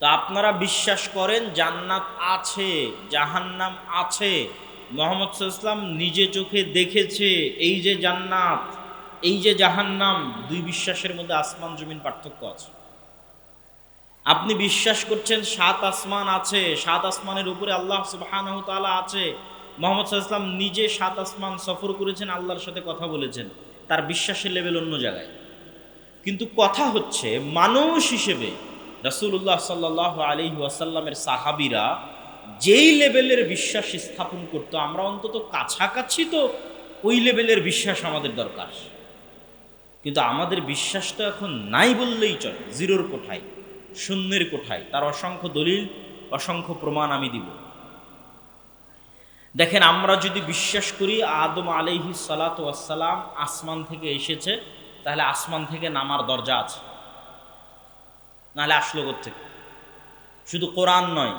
তো আপনারা বিশ্বাস করেন জান্নাত আছে, জাহান্নাম আছে। মোহাম্মদ ইসলাম নিজে চোখে দেখেছে এই যে জান্নাত, এই যে জাহান্নাম, দুই বিশ্বাসের মধ্যে আসমান, জমিন পার্থক্য আছে। আপনি বিশ্বাস করছেন সাত আসমান আছে, সাত আসমানের উপরে আল্লাহ সুবহানাহু আছে। মোহাম্মদ ইসলাম নিজে সাত আসমান সফর করেছেন, আল্লাহর সাথে কথা বলেছেন। তার বিশ্বাসের লেভেল অন্য জায়গায়। কিন্তু কথা হচ্ছে মানুষ হিসেবে রাসূলুল্লাহ সাল্লাহ আলী ওয়াসাল্লামের সাহাবিরা যেই লেভেলের বিশ্বাস স্থাপন করতো, আমরা অন্তত কাছাকাছি তো ওই লেভেলের বিশ্বাস আমাদের দরকার। কিন্তু আমাদের বিশ্বাসটা এখন নাই বললেই চলে, জিরোর কোঠায়, শূন্যের কোঠায়। তার অসংখ্য দলিল, অসংখ্য প্রমাণ আমি দিব। দেখেন, আমরা যদি বিশ্বাস করি আদম আলাইহি সালাতাম আসমান থেকে এসেছে, তাহলে আসমান থেকে নামার দরজা আছে। নাহলে আসলো থেকে শুধু কোরআন নয়,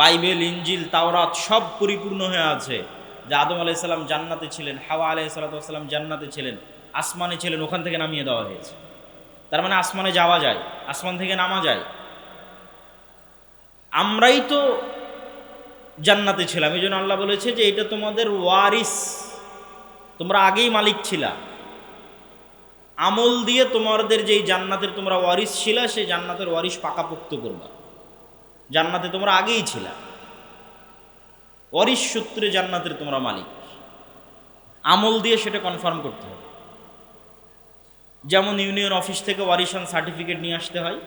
বাইবেল, ইঞ্জিল, তাওরাত সব পরিপূর্ণ হয়ে আছে। যে আদম আলাইসাল্লাম জান্নাতে ছিলেন, হাওয়া আলাই সাল্লাম জান্নাতে ছিলেন, আসমানে ছিলেন, ওখান থেকে নামিয়ে দেওয়া হয়েছে। তার মানে আসমানে যাওয়া যায়, আসমান থেকে নামা যায়। আমরাই তো জান্নাতে ছিলাম এই জন্য আল্লাহ বলেছে যে এটা তোমাদের ওয়ারিস, তোমরা আগেই মালিক ছিলা। আমল দিয়ে তোমাদের যেই জান্নাতের তোমরা ওয়ারিস ছিলা, সেই জান্নাতের ওয়ারিস পাকাপোক্ত করবা। জান্নাতে তোমরা আগেই ছিলা। ওয়ারিস সূত্রে জান্নাতের তোমরা মালিক। আমল দিয়ে সেটা কনফার্ম করতে হবে। যেমন ইউনিয়ন অফিস থেকে ওয়ারিশান সার্টিফিকেট নিয়ে আসতে হয়।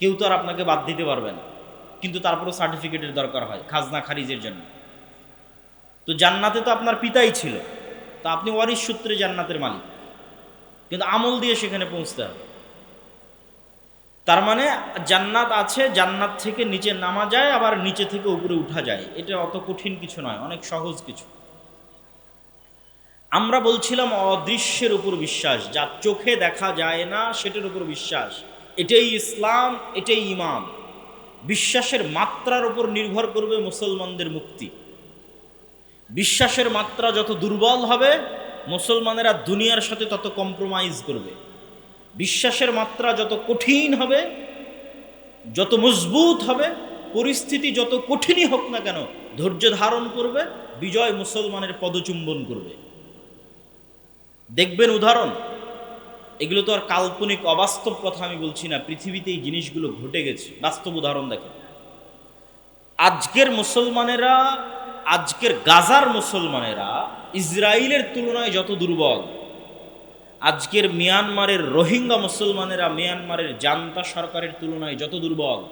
কেউ তো আর আপনাকে বাদ দিতে পারবে না। কিন্তু তারপরেও সার্টিফিকেটের দরকার হয়, খাজনা খারিজের জন্য। তো জান্নাতে তো আপনার পিতাই ছিল। তা আপনি ওয়ারিশ সূত্রে জান্নাতের মালিক। কিন্তু আমল দিয়ে সেখানে পৌঁছতে হবে। তার মানে জান্নাত আছে, জান্নাত থেকে নিচে নামা যায়, আবার নিচে থেকে উপরে উঠা যায়। এটা অত কঠিন কিছু নয়, অনেক সহজ কিছু। আমরা বলছিলাম অদৃশ্যের উপর বিশ্বাস, যা চোখে দেখা যায় না, সেটার উপর বিশ্বাস। এটাই ইসলাম, এটাই ইমাম বিশ্বাসের মাত্রার উপর নির্ভর করবে মুসলমানদের মুক্তি। বিশ্বাসের মাত্রা যত দুর্বল হবে মুসলমানেরা দুনিয়ার সাথে তত কম্প্রোমাইজ করবে। বিশ্বাসের মাত্রা যত কঠিন হবে, যত মজবুত হবে, পরিস্থিতি যত কঠিনই হোক না কেন, ধৈর্য ধারণ করবে, বিজয় মুসলমানের পদচুম্বন করবে। দেখবেন উদাহরণ, এগুলো তো আর কাল্পনিক, অবাস্তব কথা আমি বলছি না, পৃথিবীতে এই জিনিসগুলো ঘটে গেছে। বাস্তব উদাহরণ দেখেন। আজকের মুসলমানেরা আজকের গাজার মুসলমানেরা ইসরায়েলের তুলনায় যত দুর্বল। আজকের মিয়ানমারের রোহিঙ্গা মুসলমানেরা মিয়ানমারের জান্তা সরকারের তুলনায় যত দুর্বল।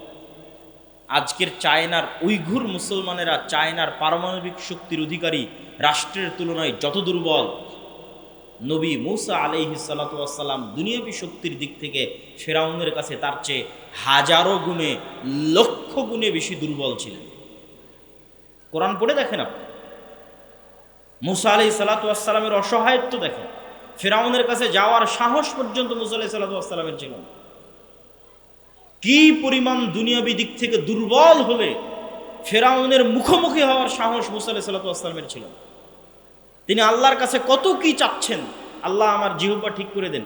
আজকের চায়নার উইঘুর মুসলমানেরা চায়নার পারমাণবিক শক্তির অধিকারী রাষ্ট্রের তুলনায় যত দুর্বল। নবী মুসা আলাইহি সালাতাম দুনিয়াবী শক্তির দিক থেকে ফেরাউনের কাছে তার চেয়ে হাজারো গুণে লক্ষ গুণে বেশি দুর্বল ছিলেন। কোরআন পড়ে দেখেন আপনি। মুসা আলাই সালাতামের অসহায়ত্ব দেখেন। ফেরাউনের কাছে যাওয়ার সাহস পর্যন্ত মুসা আলাই সালাতামের ছিল না। কি পরিমাণ দুনিয়াবী দিক থেকে দুর্বল হলে ফেরাউনের মুখোমুখি হওয়ার সাহস মুসা আলাই সালাতামের ছিল তিনি আল্লাহর কাছে কত কি চাচ্ছেন, আল্লাহ আমার জিহুবা ঠিক করে দেন।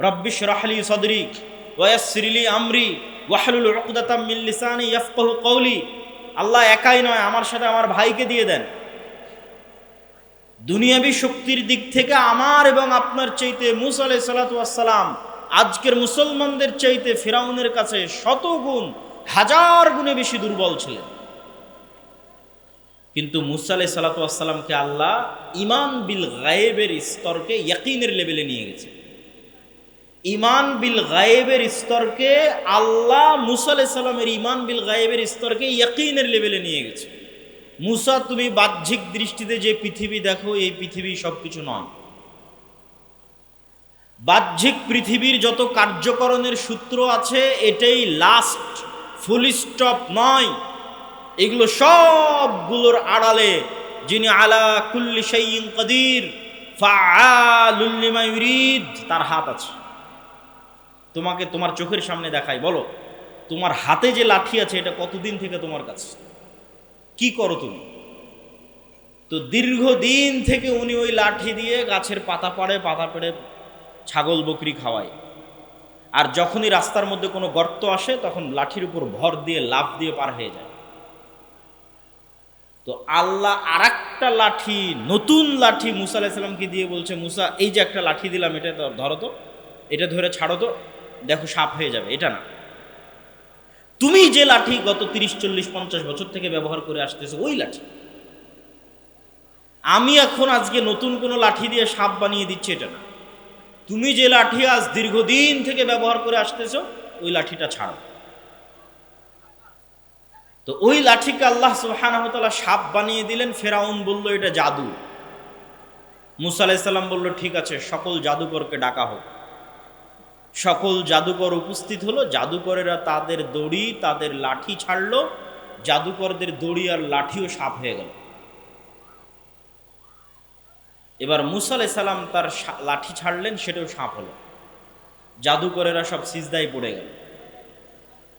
রব্বিশ রাহলি সদরিক ওয়াসরিলি আমরি, ওয়াহলুল উকদাতাম মিন লিসানি ইয়াফকাহু কওলি আল্লাহ একাই নয়, আমার সাথে আমার ভাইকে দিয়ে দেন। দুনিয়াবি শক্তির দিক থেকে আমার এবং আপনার চাইতে মুসা সালাতাম আজকের মুসলমানদের চাইতে ফেরাউনের কাছে শত গুণ হাজার গুণে বেশি দুর্বল ছিলেন। কিন্তু মুসা সালাতামকে আল্লাহ ইমান বিল গায়েবের স্তরকে ইয়াকিনের লেভেলে নিয়ে গেছে। ইমান বিল গায়েবের স্তরকে আল্লাহ মুসা আলাইসাল্লামের ইমান বিল গায়েবের স্তরকে ইয়াকিনের লেভেলে নিয়ে গেছে। মুসা, তুমি বাহ্যিক দৃষ্টিতে যে পৃথিবী দেখো, এই পৃথিবী সব কিছু নয়। বাহ্যিক পৃথিবীর যত কার্যকরণের সূত্র আছে, এটাই লাস্ট ফুল স্টপ নয়। এগুলো সবগুলোর আড়ালে যিনি আলা কুল্লি শাইইন কাদির, ফাআলুল লিমা ইউরিদ তার হাত আছে। তোমাকে তোমার চোখের সামনে দেখাই, বলো, তোমার হাতে যে লাঠি আছে, এটা কতদিন থেকে তোমার কাছে? কি করো তুমি? তো দীর্ঘদিন থেকে উনি ওই লাঠি দিয়ে গাছের পাতা পাড়ে, পাতা পেড়ে ছাগল বকরি খাওয়ায়। আর যখনই রাস্তার মধ্যে কোনো গর্ত আসে, তখন লাঠির উপর ভর দিয়ে, লাফ দিয়ে পার হয়ে যায়। তো আল্লাহ আর একটা লাঠি, নতুন লাঠি মুসা আলাইসাল্লামকে দিয়ে বলছে, মুসা, এই যে একটা লাঠি দিলাম, এটা ধরো তো, এটা ধরে ছাড়ো তো। দেখো সাপ হয়ে যাবে, এটা না। তুমি যে লাঠি গত তিরিশ, চল্লিশ, পঞ্চাশ বছর থেকে ব্যবহার করে আসতেছো, ওই লাঠি। আমি এখন আজকে নতুন কোনো লাঠি দিয়ে সাপ বানিয়ে দিচ্ছি, এটা না। তুমি যে লাঠি আজ দীর্ঘদিন থেকে ব্যবহার করে আসতেছো, ওই লাঠিটা ছাড়ো। তো ওই লাঠিকে আল্লাহ সুবহানাহু ওয়া সাপ বানিয়ে দিলেন, ফেরাউন বলল, এটা জাদু। মুসা আলাইসাল্লাম বলল, ঠিক আছে, সকল জাদুকরকে ডাকা হোক। সকল জাদুকর উপস্থিত হলো। জাদুকরেরা তাদের দড়ি, তাদের লাঠি ছাড়লো। জাদুকরদের দড়ি আর লাঠিও সাপ হয়ে গেল। এবার মুসা আলাইসাল্লাম তার লাঠি ছাড়লেন, সেটাও সাপ হলো। জাদুকরেরা সব সিজদায় পড়ে গেল।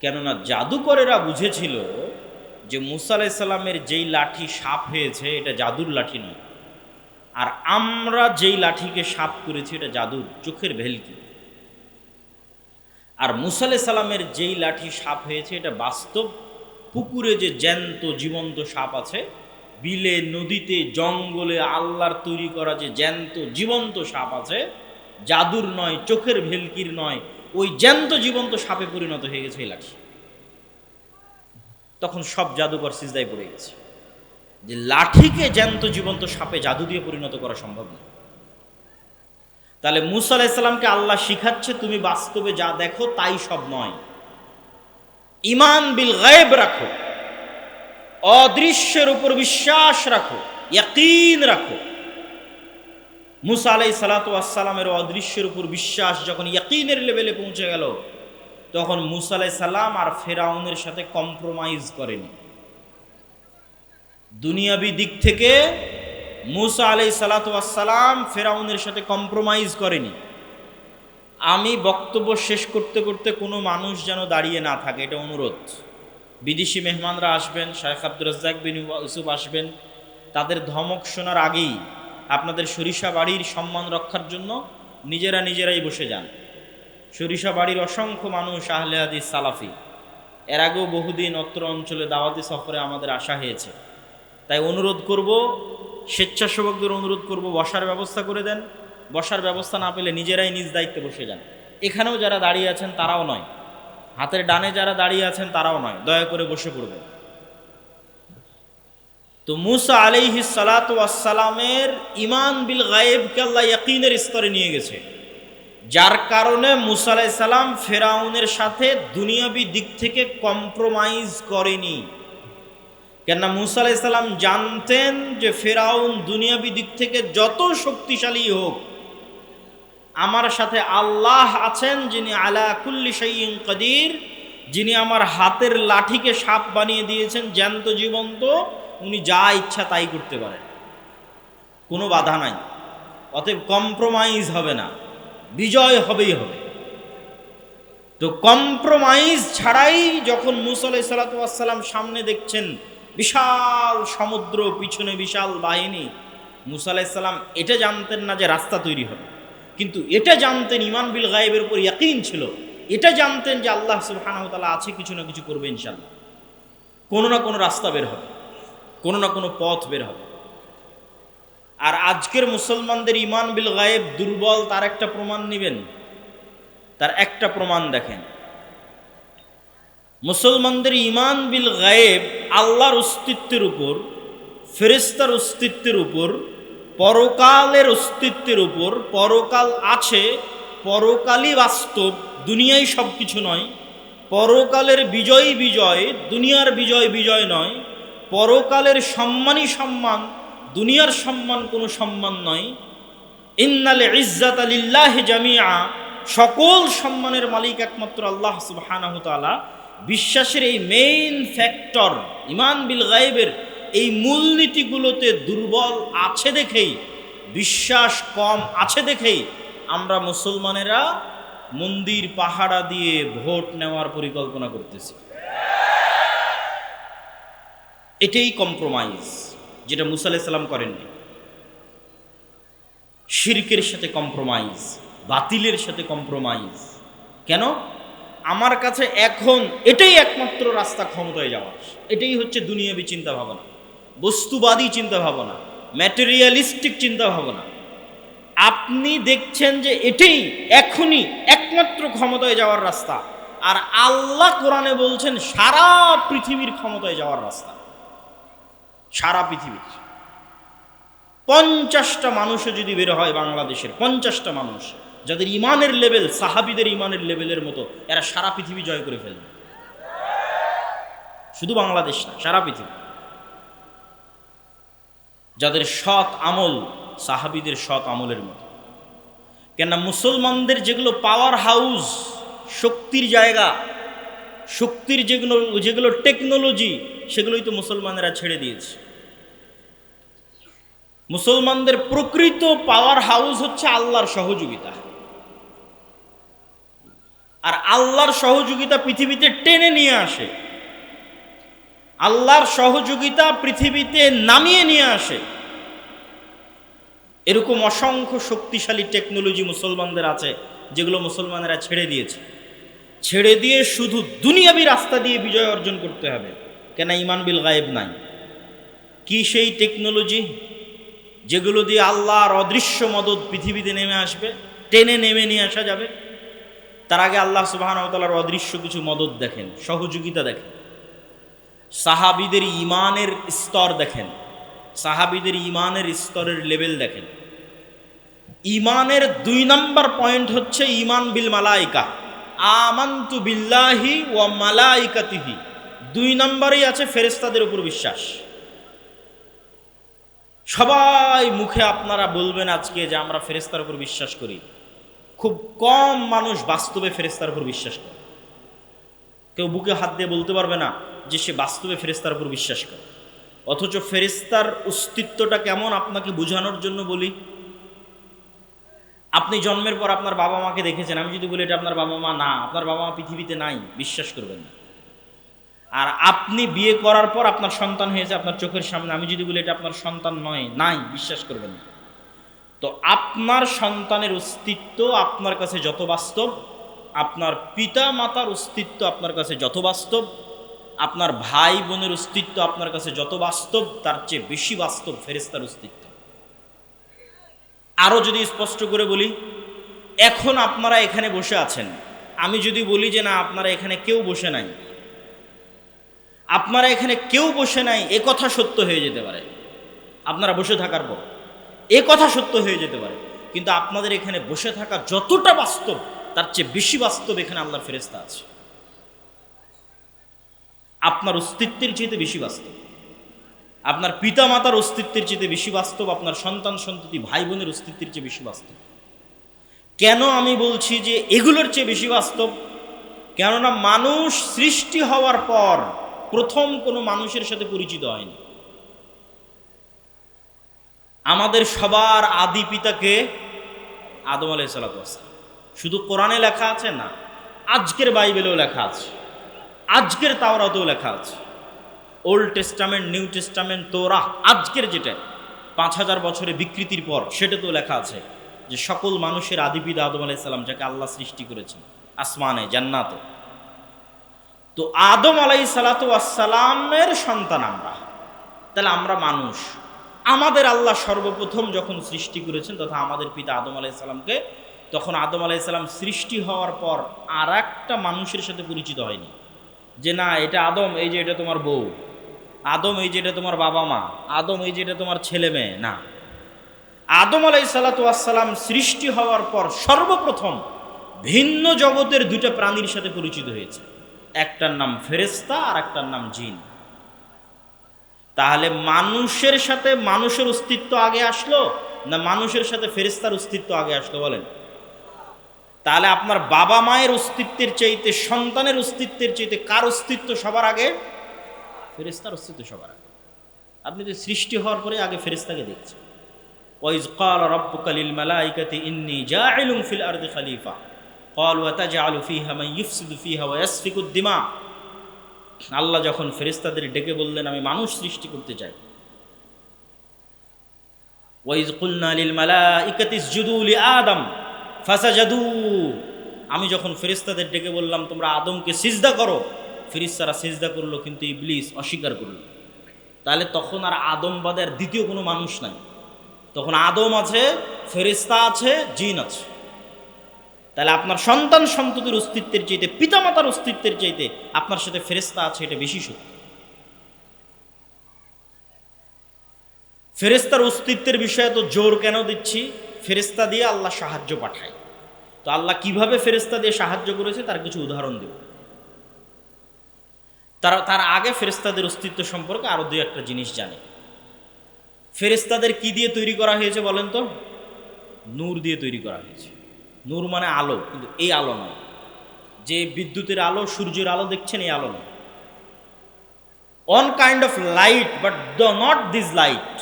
কেননা জাদুকরেরা বুঝেছিল যে মুসা আলাইসাল্লামের যেই লাঠি সাপ হয়েছে, এটা জাদুর লাঠি নয়। আর আমরা যেই লাঠিকে সাপ করেছি, এটা জাদুর চোখের ভেলকি। আর মুসা আলাইসাল্লামের যেই লাঠি সাপ হয়েছে, এটা বাস্তব পুকুরে যে জ্যান্ত জীবন্ত সাপ আছে, বিলে, নদীতে, জঙ্গলে আল্লাহর তৈরি করা যে জ্যান্ত জীবন্ত সাপ আছে, জাদুর নয়, চোখের ভেলকির নয়, ওই জ্যান্ত জীবন্ত সাপে পরিণত হয়ে গেছে এই লাঠি। তখন সব জাদুকর সিজদায় পড়ে গেছে। যে লাঠিকে জ্যান্ত জীবন্ত সাপে জাদু দিয়ে পরিণত করা সম্ভব না তাহলে মুসা আলাইসাল্লামকে আল্লাহ শিখাচ্ছে, তুমি বাস্তবে যা দেখো তাই সব নয়। ইমান বিল গায়েব রাখো। অদৃশ্যের উপর বিশ্বাস রাখো, ইয়াকিন রাখো। মুসা আলাই সালাতামের অদৃশ্যের উপর বিশ্বাস যখন ইয়াকিনের লেভেলে পৌঁছে গেল, তখন মুসা আলাই সাল্লাম আর ফেরাউনের সাথে কম্প্রোমাইজ করেনি। দুনিয়াবি দিক থেকে মুসা আলাই সালাতাম ফেরাউনের সাথে কম্প্রোমাইজ করেনি। আমি বক্তব্য শেষ করতে করতে কোনো মানুষ যেন দাঁড়িয়ে না থাকে, এটা অনুরোধ। বিদেশি মেহমানরা আসবেন শাহেখ আব্দুর রাজ্জাক বিন ইউসুফ আসবেন। তাদের ধমক শোনার আগেই আপনাদের সরিষা বাড়ির সম্মান রক্ষার জন্য নিজেরা নিজেরাই বসে যান। সরিষা বাড়ির অসংখ্য মানুষ আহলে হাদিস সালাফি। এর আগেও বহুদিন অত্র অঞ্চলে দাওয়াতি সফরে আমাদের আসা হয়েছে। তাই অনুরোধ করব স্বেচ্ছাসেবকদের অনুরোধ করব, বসার ব্যবস্থা করে দেন। বসার ব্যবস্থা না পেলে নিজেরাই নিজ দায়িত্বে বসে যান। এখানেও যারা দাঁড়িয়ে আছেন, তারাও নয়। হাতের ডানে যারা দাঁড়িয়ে আছেন, তারাও নয়। দয়া করে বসে পড়বেন। তো মুসা আলাইহি সালাতামের ইমান বিল গায়েবকে আল্লাহ ইয়াকিনের স্তরে নিয়ে গেছে। যার কারণে মুসা আলাই সালাম ফেরাউনের সাথে দুনিয়াবি দিক থেকে কম্প্রোমাইজ করেনি। কেননা মুসা আলাই সাল্লাম জানতেন যে ফেরাউন দুনিয়াবি দিক থেকে যত শক্তিশালী হোক, আমার সাথে আল্লাহ আছেন যিনি আলা কুল্লি শাইইন কাদির, যিনি আমার হাতের লাঠিকে সাপ বানিয়ে দিয়েছেন, জ্যান্ত জীবন্ত, উনি যা ইচ্ছা তাই করতে পারেন। কোনো বাধা নাই। অতএব কম্প্রোমাইজ হবে না। বিজয় হবেই হবে। তো কম্প্রোমাইজ ছাড়াই যখন মুসা আলাই সাল্লাম সামনে দেখছেন বিশাল সমুদ্র, পিছনে বিশাল বাহিনী। মুসা আলাইসাল্লাম এটা জানতেন না যে রাস্তা তৈরি হবে। কিন্তু এটা জানতেন ইমান বিল গায়েবের উপর ইয়াকিন ছিল। এটা জানতেন যে আল্লাহ সুবহানাহু তাআলা আছে, কিছু না কিছু করবে ইনশাল্লাহ কোনো না কোনো রাস্তা বের হবে। কোনো না কোনো পথ বের হবে। আর আজকের মুসলমানদের ইমান বিল গায়েব দুর্বল, তার একটা প্রমাণ নেবেন। তার একটা প্রমাণ দেখেন। মুসলমানদের ইমান বিল গায়েব আল্লাহর অস্তিত্বের উপর ফেরিস্তার অস্তিত্বের উপর, পরকালের অস্তিত্বের উপর, পরকাল আছে, পরকালই বাস্তব দুনিয়ায় সব কিছু নয়। পরকালের বিজয় বিজয়, দুনিয়ার বিজয় বিজয় নয়। পরকালের সম্মানই সম্মান, দুনিয়ার সম্মান কোনো সম্মান নয়। ইন্নালে ইজ্জাত আলিল্লাহ জামিয়া সকল সম্মানের মালিক একমাত্র আল্লাহ তাআলা। বিশ্বাসের এই মেইন ফ্যাক্টর ইমান বিল গায়েবের এই মূলনীতিগুলোতে দুর্বল আছে দেখেই, বিশ্বাস কম আছে দেখেই আমরা মুসলমানেরা মন্দির পাহারা দিয়ে ভোট নেওয়ার পরিকল্পনা করতেছি। এটাই কম্প্রোমাইজ যেটা মুসা আলাইসাল্লাম করেননি। শিরকের সাথে কম্প্রোমাইজ বাতিলের সাথে কম্প্রোমাইজ কেন? আমার কাছে এখন এটাই একমাত্র রাস্তা ক্ষমতায় যাওয়ার এটাই হচ্ছে দুনিয়াবী চিন্তা ভাবনা বস্তুবাদী চিন্তা ভাবনা ম্যাটেরিয়ালিস্টিক চিন্তা ভাবনা আপনি দেখছেন যে এটাই এখনই একমাত্র ক্ষমতায় যাওয়ার রাস্তা। আর আল্লাহ কোরআনে বলছেন, সারা পৃথিবীর ক্ষমতায় যাওয়ার রাস্তা। সারা পৃথিবীর। পঞ্চাশটা মানুষও যদি বের হয় বাংলাদেশের, পঞ্চাশটা মানুষ। যাদের ইমানের লেভেল, সাহাবিদের ইমানের লেভেলের মতো, এরা সারা পৃথিবী জয় করে ফেলবে। শুধু বাংলাদেশ না, সারা পৃথিবী। যাদের সৎ আমল, সাহাবিদের সৎ আমলের মতো। কেননা মুসলমানদের যেগুলো পাওয়ার হাউস শক্তির জায়গা, শক্তির যেগুলো যেগুলো টেকনোলজি সেগুলোই তো মুসলমানেরা ছেড়ে দিয়েছে। মুসলমানদের প্রকৃত পাওয়ার হাউস হচ্ছে আল্লাহর সহযোগিতা। আর আল্লাহর সহযোগিতা পৃথিবীতে টেনে নিয়ে আসে। আল্লাহর সহযোগিতা পৃথিবীতে নামিয়ে নিয়ে আসে। এরকম অসংখ্য শক্তিশালী টেকনোলজি মুসলমানদের আছে, যেগুলো মুসলমানেরা ছেড়ে দিয়েছে। ছেড়ে দিয়ে শুধু দুনিয়াবি রাস্তা দিয়ে বিজয় অর্জন করতে হবে। কেন ইমান বিল গায়েব নাই। কি সেই টেকনোলজি যেগুলো দিয়ে আল্লাহর অদৃশ্য মদত পৃথিবীতে নেমে আসবে, টেনে নেমে নিয়ে আসা যাবে? তার আগে আল্লাহ সুবাহানতালার অদৃশ্য কিছু মদত দেখেন, সহযোগিতা দেখেন। সাহাবিদের ইমানের স্তর দেখেন, সাহাবিদের ইমানের স্তরের লেভেল দেখেন। ইমানের দুই নম্বর পয়েন্ট হচ্ছে ইমান বিল মালাইকা। আমান্তু বিল্লাহি ও মালাইকাতিহি। দুই নম্বরেই আছে ফেরেস্তাদের উপর বিশ্বাস। সবাই মুখে আপনারা বলবেন আজকে যে আমরা ফেরেস্তার উপর বিশ্বাস করি। খুব কম মানুষ বাস্তবে ফেরেস্তার উপর বিশ্বাস করে। কেউ বুকে হাত দিয়ে বলতে পারবে না যে সে বাস্তবে ফেরেস্তার উপর বিশ্বাস করে। অথচ ফেরেস্তার অস্তিত্বটা কেমন আপনাকে বোঝানোর জন্য বলি? আপনি জন্মের পর আপনার বাবা মাকে দেখেছেন, আমি যদি বলি এটা আপনার বাবা মা, না, আপনার বাবা মা পৃথিবীতে নাই, বিশ্বাস করবেন না। আর আপনি বিয়ে করার পর আপনার সন্তান হয়েছে আপনার চোখের সামনে, আমি যদি বলি এটা আপনার সন্তান নয়, নাই, বিশ্বাস করবেন না। তো আপনার সন্তানের অস্তিত্ব আপনার কাছে যত বাস্তব, আপনার পিতা মাতার অস্তিত্ব আপনার কাছে যত বাস্তব, আপনার ভাই বোনের অস্তিত্ব আপনার কাছে যত বাস্তব, তার চেয়ে বেশি বাস্তব ফেরেস্তার অস্তিত্ব। আরও যদি স্পষ্ট করে বলি, এখন আপনারা এখানে বসে আছেন। আমি যদি বলি যে না, আপনারা এখানে কেউ বসে নাই। আপনারা এখানে কেউ বসে নাই, এ কথা সত্য হয়ে যেতে পারে। আপনারা বসে থাকার পর। এ কথা সত্য হয়ে যেতে পারে। কিন্তু আপনাদের এখানে বসে থাকা যতটা বাস্তব, তার চেয়ে বেশি বাস্তব এখানে আল্লাহর ফেরেস্তা আছে। আপনার অস্তিত্বের চেয়ে বেশি বাস্তব। আপনার পিতা মাতার অস্তিত্বের চেয়ে বেশি বাস্তব, আপনার সন্তান, সন্ততি ভাই বোনের অস্তিত্বের চেয়ে বেশি বাস্তব। কেন আমি বলছি যে এগুলোর চেয়ে বেশি বাস্তব? কেননা মানুষ সৃষ্টি হওয়ার পর প্রথম কোনো মানুষের সাথে পরিচিত হয়নি। আমাদের সবার আদি পিতাকে আদম আলাই শুধু কোরআনে লেখা আছে না, আজকের বাইবেলেও লেখা আছে, আজকের তাওরাতেও লেখা আছে। ওল্ড টেস্টামেন্ট নিউ টেস্টামেন্ট তোরা আজকের যেটা, পাঁচ হাজার বছরে বিকৃতির পর সেটাতেও লেখা আছে যে সকল মানুষের আদিপিতা আদম আলাইসাল্লাম যাকে আল্লাহ সৃষ্টি করেছেন, আসমানে, জান্নাতে। তো আদম আলাই সালাতামের সন্তান আমরা। তাহলে আমরা মানুষ আমাদের আল্লাহ সর্বপ্রথম যখন সৃষ্টি করেছেন তথা আমাদের পিতা আদম আলাইসাল্লামকে তখন আদম আলাইসাল্লাম সৃষ্টি হওয়ার পর আর একটা মানুষের সাথে পরিচিত হয়নি। যে না, এটা আদম, এই যে এটা তোমার বউ। আদম, এই যে এটা তোমার বাবা মা। আদম, এই যে এটা তোমার ছেলে মেয়ে। না। আদম আলাই সালাতাম সৃষ্টি হওয়ার পর সর্বপ্রথম ভিন্ন জগতের দুটা প্রাণীর সাথে পরিচিত হয়েছে। একটার নাম ফেরেস্তা আর একটার নাম জিন। তাহলে মানুষের সাথে মানুষের অস্তিত্ব আগে আসলো না মানুষের সাথে ফেরেস্তার অস্তিত্ব আগে আসলো বলেন তাহলে আপনার বাবা মায়ের অস্তিত্বের চাইতে সন্তানের অস্তিত্বের চাইতে কার অস্তিত্ব সবার আগে ফেরেস্তার অস্তিত্ব সবার আগে আপনি তো সৃষ্টি হওয়ার পরে আগে ফেরেস্তাকে দেখছেন ওয়াইজ قال ربك للملائكة إني جاعل في الأرض خليفة قالوا وتجعل فيها من يفسد فيها ويسفك الدماء আল্লাহ যখন ফেরেস্তাদের ডেকে বললেন, আমি মানুষ সৃষ্টি করতে চাই। ওয়াইজ কুলনা লিল মালাইকাতি ইসজুদু লি আদম, ফাসাজাদু। আমি যখন ফেরিস্তাদের ডেকে বললাম, তোমরা আদমকে সিজদা করো। ফেরিস্তারা সিজদা করল, কিন্তু ইবলিস অস্বীকার করল। তাহলে তখন আর আদমবাদের দ্বিতীয় কোনো মানুষ নাই। তখন আদম আছে ফেরিস্তা আছে, জিন আছে। তাহলে আপনার সন্তান সন্ততির অস্তিত্বের চাইতে, পিতামাতার অস্তিত্বের চাইতে আপনার সাথে ফেরিস্তা আছে, এটা বেশি সত্য। ফেরেস্তার অস্তিত্বের বিষয়ে তো জোর কেন দিচ্ছি? ফেরেস্তা দিয়ে আল্লাহ সাহায্য পাঠায়। তো আল্লাহ কীভাবে ফেরেস্তা দিয়ে সাহায্য করেছে? তার কিছু উদাহরণ দেব। তারা, তার আগে ফেরেস্তাদের অস্তিত্ব সম্পর্কে আরও দুই একটা জিনিস জানে। ফেরেস্তাদের কি দিয়ে তৈরি করা হয়েছে বলেন তো? নূর দিয়ে তৈরি করা হয়েছে। নূর মানে আলো, কিন্তু এই আলো নয়। যে বিদ্যুতের আলো, সূর্যের আলো দেখছেন, এই আলো নয়। One kind of light but the not this light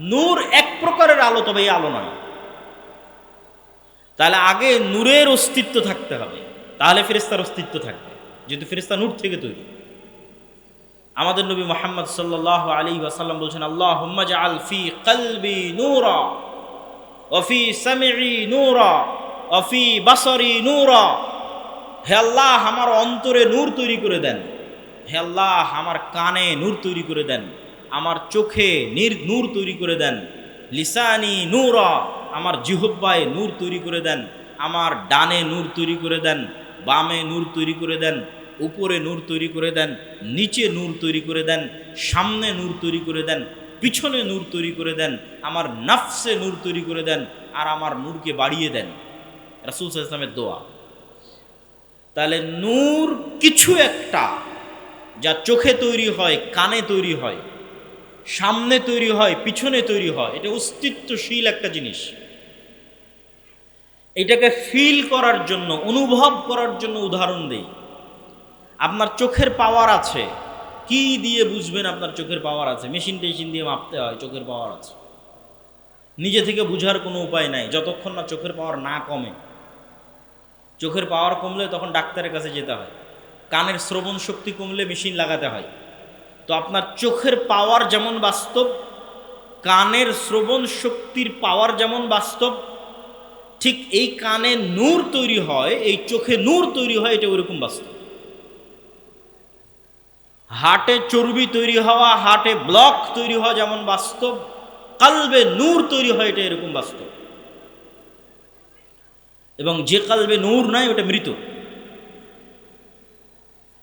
নূর এক প্রকারের আলো, তবে এই আলো নয়। তাহলে আগে নূরের অস্তিত্ব থাকতে হবে। তাহলে ফেরিস্তার অস্তিত্ব থাকবে, যেহেতু ফেরিস্তা নূর থেকে তৈরি। আমাদের নবী মোহাম্মদ সাল্লাহ আলী ওয়াসাল্লাম বলছেন আল্লাহ হুম্মাজ আলফি কলবি নূরা। অফি সামিরি নূরা, অফি বাসরি নূরা। হে আল্লাহ, আমার অন্তরে নূর তৈরি করে দেন। হে আমার কানে নূর তৈরি করে দেন। আমার চোখে নির নূর তৈরি করে দেন। লিসানি নূরা, আমার জিহব্বায় নূর তৈরি করে দেন। আমার ডানে নূর তৈরি করে দেন। বামে নূর তৈরি করে দেন। উপরে নূর তৈরি করে দেন। নিচে নূর তৈরি করে দেন। সামনে নূর তৈরি করে দেন। পিছনে নূর তৈরি করে দেন, আমার নাফসে নূর তৈরি করে দেন, আর আমার নূরকে বাড়িয়ে দেন। রাসুল ইসলামের দোয়া। তাহলে নূর কিছু একটা যা চোখে তৈরি হয়, কানে তৈরি হয়, সামনে তৈরি হয়, পিছনে তৈরি হয়, এটা অস্তিত্বশীল একটা জিনিস। এটাকে ফিল করার জন্য, অনুভব করার জন্য উদাহরণ দেই। আপনার চোখের পাওয়ার আছে কি দিয়ে বুঝবেন আপনার চোখের পাওয়ার আছে? মেশিন টেশিন দিয়ে মাপতে হয়, চোখের পাওয়ার আছে। নিজে থেকে বুঝার কোনো উপায় নাই, যতক্ষণ না চোখের পাওয়ার না কমে। চোখের পাওয়ার কমলে তখন ডাক্তারের কাছে যেতে হয়। কানের শ্রবণ শক্তি কমলে মেশিন লাগাতে হয়। তো আপনার চোখের পাওয়ার যেমন বাস্তব, কানের শ্রবণ শক্তির পাওয়ার যেমন বাস্তব, ঠিক এই কানে নূর তৈরি হয়, এই চোখে নূর তৈরি হয়, এটা ওইরকম বাস্তব। হার্টে চর্বি তৈরি হওয়া, হাটে ব্লক তৈরি হওয়া যেমন বাস্তব, কালবে নূর তৈরি হয় এটা এরকম বাস্তব। এবং যে কালবে নূর নাই, ওটা মৃত।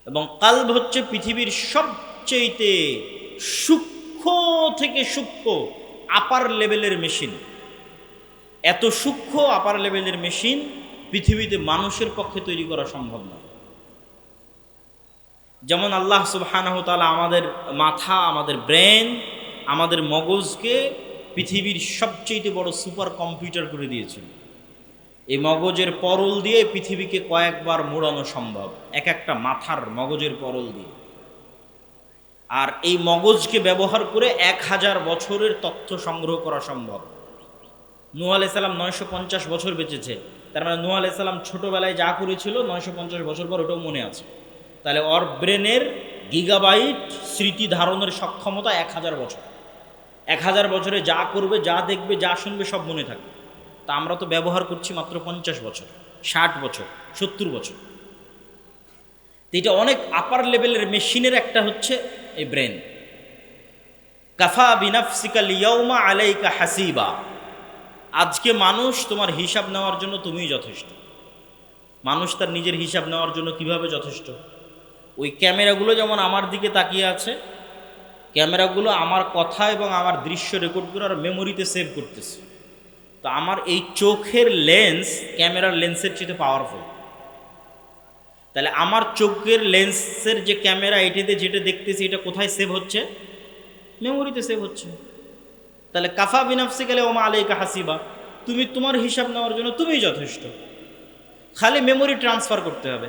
এবং কালব হচ্ছে পৃথিবীর সবচেয়েতে সূক্ষ্ম থেকে সূক্ষ্ম আপার লেভেলের মেশিন এত সূক্ষ্ম আপার লেভেলের মেশিন পৃথিবীতে মানুষের পক্ষে তৈরি করা সম্ভব নয়। যেমন আল্লাহ সুবহানাহু তাআলা আমাদের মাথা, আমাদের ব্রেন, আমাদের মগজকে পৃথিবীর সবচেয়ে বড় সুপার কম্পিউটার করে দিয়েছিল। এই মগজের পরল দিয়ে পৃথিবীকে কয়েকবার মোড়ানো সম্ভব, এক একটা মাথার মগজের পরল দিয়ে। আর এই মগজকে ব্যবহার করে এক হাজার বছরের তথ্য সংগ্রহ করা সম্ভব। নূহ আলাইসাল্লাম নয়শো পঞ্চাশ বছর বেঁচেছে। তার মানে নূহ আলাইসাল্লাম ছোটোবেলায় যা করেছিল, নয়শো পঞ্চাশ বছর পর ওটাও মনে আছে। তাহলে ওর ব্রেনের গিগাবাইট স্মৃতি ধারণের সক্ষমতা এক হাজার বছর। এক হাজার বছরে যা করবে, যা দেখবে, যা শুনবে, সব মনে থাকবে। তা আমরা তো ব্যবহার করছি মাত্র পঞ্চাশ বছর, ষাট বছর, সত্তর বছর। এটা অনেক আপার লেভেলের মেশিনের একটা হচ্ছে এই ব্রেন কাফা বিনাফসিকাল ইয়ৌমা আলাইকা হাসিবা। আজকে মানুষ তোমার হিসাব নেওয়ার জন্য তুমিই যথেষ্ট। মানুষ তার নিজের হিসাব নেওয়ার জন্য কীভাবে যথেষ্ট? ওই ক্যামেরাগুলো যেমন আমার দিকে তাকিয়ে আছে, ক্যামেরাগুলো আমার কথা এবং আমার দৃশ্য রেকর্ড করে আর মেমোরিতে সেভ করতেছে। তো আমার এই চোখের লেন্স ক্যামেরার লেন্সের চেয়ে পাওয়ারফুল তাহলে আমার চোখের লেন্সের যে ক্যামেরা এটিতে যেটা দেখতেছি, এটা কোথায় সেভ হচ্ছে? মেমোরিতে সেভ হচ্ছে। তাহলে কাফা বিনাফসি গেলে ওমা আলাইকা হাসিবা। তুমি তোমার হিসাব নেওয়ার জন্য তুমিই যথেষ্ট। খালি মেমোরি ট্রান্সফার করতে হবে।